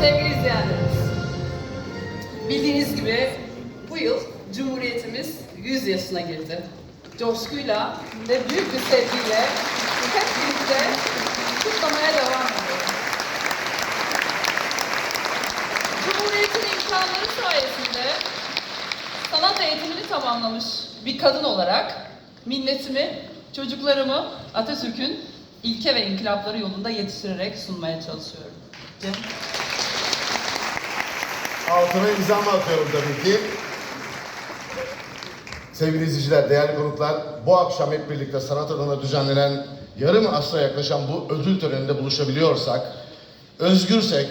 Sevgili izleyenlerimiz, bildiğiniz gibi bu yıl Cumhuriyetimiz 100 yaşına girdi. Coşkuyla ve büyük bir sevgiyle hep birlikte kutlamaya devam ediyoruz. Cumhuriyetin imkanları sayesinde sanat eğitimini tamamlamış bir kadın olarak milletimi, çocuklarımı Atatürk'ün ilke ve inkılapları yolunda yetiştirerek sunmaya çalışıyorum. Cem. Altına imzamı atıyorum tabii ki. Sevgili izleyiciler, değerli konuklar, bu akşam hep birlikte sanat adına düzenlenen yarım asra yaklaşan bu ödül töreninde buluşabiliyorsak, özgürsek,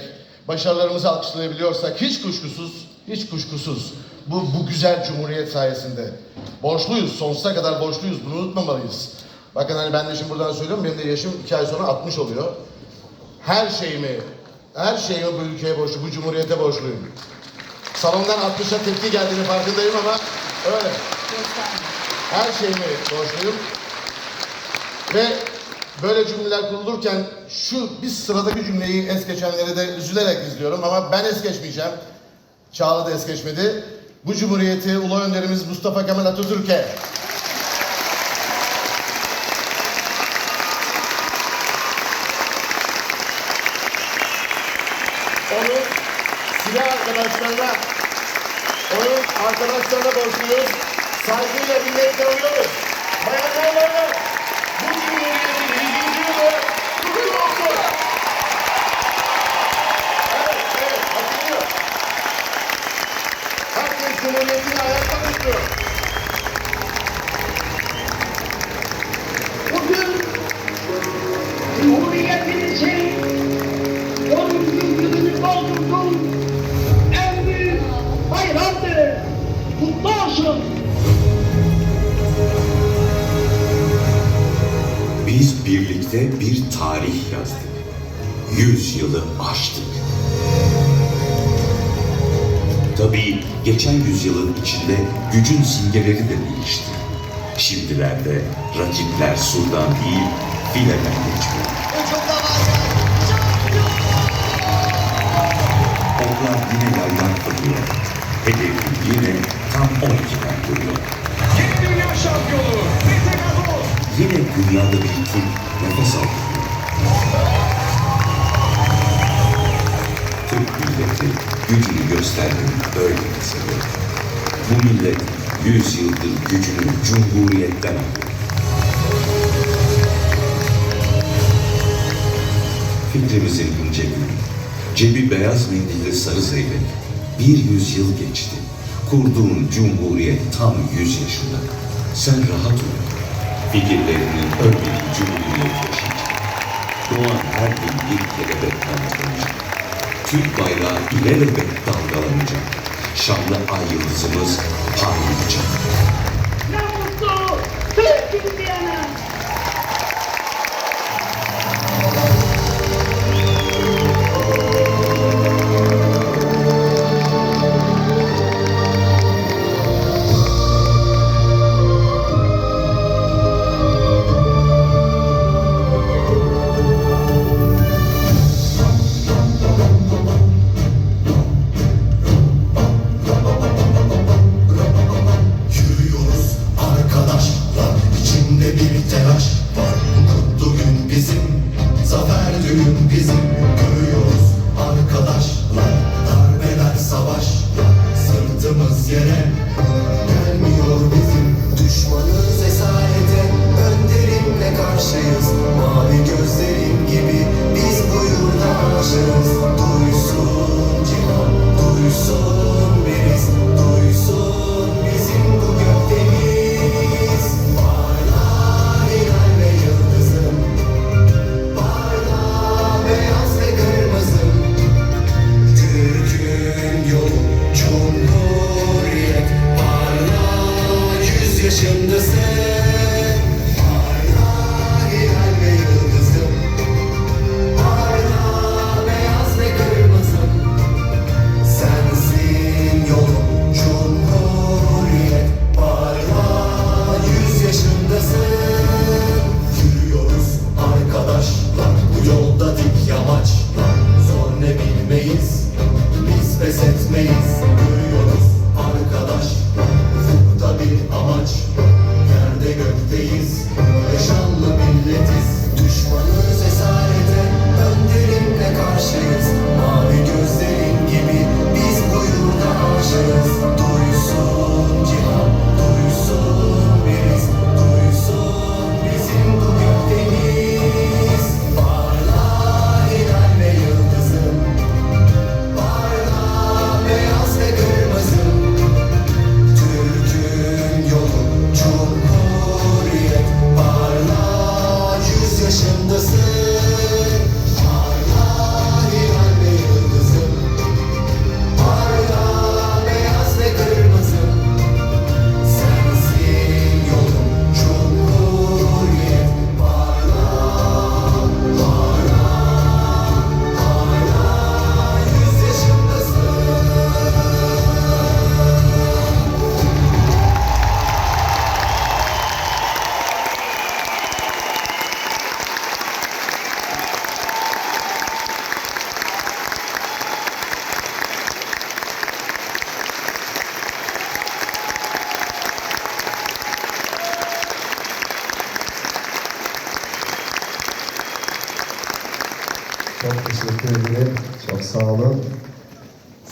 başarılarımızı alkışlayabiliyorsak hiç kuşkusuz, hiç kuşkusuz bu, bu güzel cumhuriyet sayesinde borçluyuz, sonsuza kadar borçluyuz, bunu unutmamalıyız. Bakın hani ben de şimdi buradan söylüyorum, benim de yaşım iki ay sonra 60 oluyor. Her şeyimi, her şeyimi bu ülkeye borçlu, bu cumhuriyete borçluyum. Salondan 60'a tepki geldiğini farkındayım ama öyle. Her şeyimi borçluyum. Ve böyle cümleler kurulurken şu bir sıradaki cümleyi es geçenleri de üzülerek izliyorum ama ben es geçmeyeceğim. Çağla da es geçmedi. Bu cumhuriyeti Ulu Önderimiz Mustafa Kemal Atatürk'e onun silah arkadaşlarına, onun arkadaşlarına borçluyuz. Saygıyla minnetle alıyoruz. Bayanlarla bu cumhuriyetin 100. yılı kutlu olsun. Evet, evet, hatırlıyor. Herkes cumhuriyetini ayakta tutuyor. Biz birlikte bir tarih yazdık. Yüz yılı aştık. Tabii geçen yüzyılın içinde gücün simgeleri de değişti. Şimdilerde rakipler surdan değil, fileden geçiyor. Dünyada bir Türk nefes alıyor. Türk milleti gücünü göstermeyi böyle seviyor. Bu millet yüz yıldır gücünü cumhuriyetten alıyor. Fikrimizin ince gülü, cebi beyaz mendilli sarı zeybek, bir yüzyıl geçti. Kurduğun cumhuriyet tam yüz yaşında. Sen rahat ol. Fikirlerinin örneği cumhuriyet yaşayacak. Doğan her gün bir kelebek kanatlanacak. Türk bayrağı ilelebet dalgalanacak. Şanlı ay yıldızımız parlayacak. Ne mutlu Türk'üm diyene. Yavaş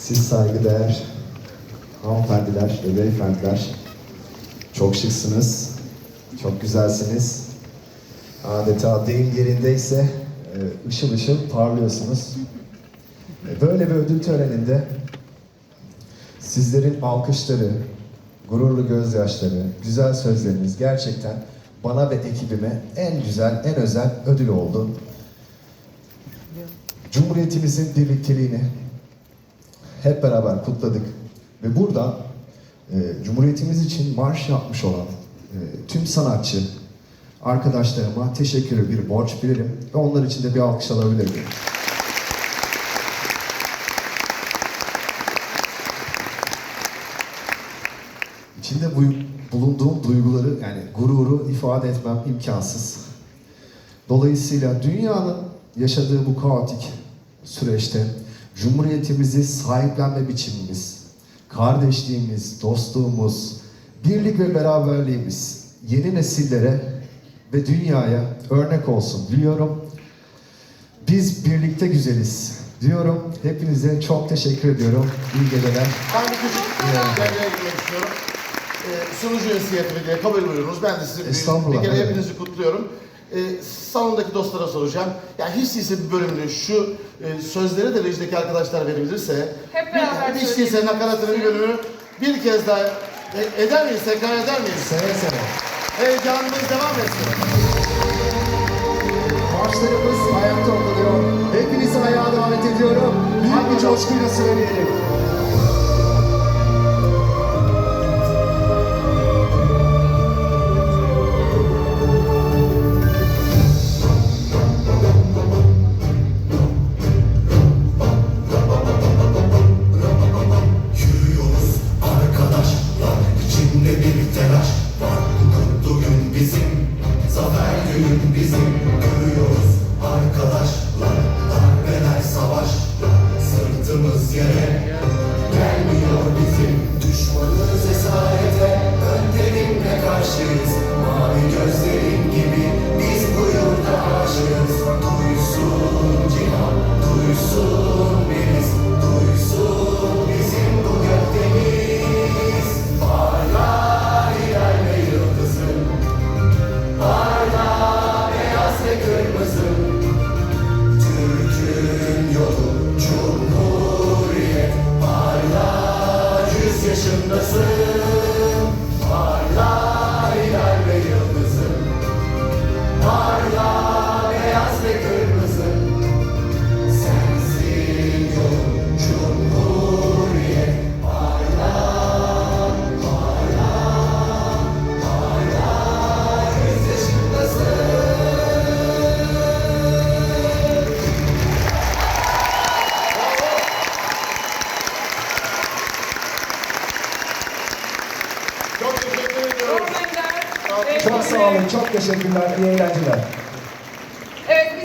Siz saygıdeğer hanımefendiler ve beyefendiler. Çok şıksınız. Çok güzelsiniz. Adeta deyim yerindeyse e, ışıl ışıl parlıyorsunuz. E, Böyle bir ödül töreninde sizlerin alkışları, gururlu gözyaşları, güzel sözleriniz gerçekten bana ve ekibime en güzel, en özel ödül oldu. Cumhuriyetimizin birlikteliğini hep beraber kutladık ve burada e, Cumhuriyetimiz için marş yapmış olan e, tüm sanatçı arkadaşlarıma teşekkürü bir borç bilirim ve onlar için de bir alkış alabilir miyim? İçinde bu, bulunduğum duyguları yani gururu ifade etmem imkansız. Dolayısıyla dünyanın yaşadığı bu kaotik süreçte Cumhuriyetimizi sahiplenme biçimimiz, kardeşliğimiz, dostluğumuz, birlik ve beraberliğimiz yeni nesillere ve dünyaya örnek olsun diliyorum. Biz birlikte güzeliz diyorum. Hepinize çok teşekkür ediyorum. İyi geceler. Ben bir küçük devreye girmek istiyorum. Ee, sunucu diye kabul buyurunuz. Ben de sizi bir, bir kere hepinizi kutluyorum. Ee, salondaki dostlara soracağım. Ya hiç değilse bir bölümde şu e, sözleri de rejideki arkadaşlar verebilirse Hep beraber bir, hiç değilse nakaratının bir bölümünü bir kez daha e, eder miyiz? Tekrar eder miyiz? Seve seve. Heyecanımız devam etsin. Marşlarımız ayakta okunuyor. Hepinizi ayağa davet ediyorum. Büyük bir coşkuyla söyleyelim. Teşekkürler, iyi eğlenceler.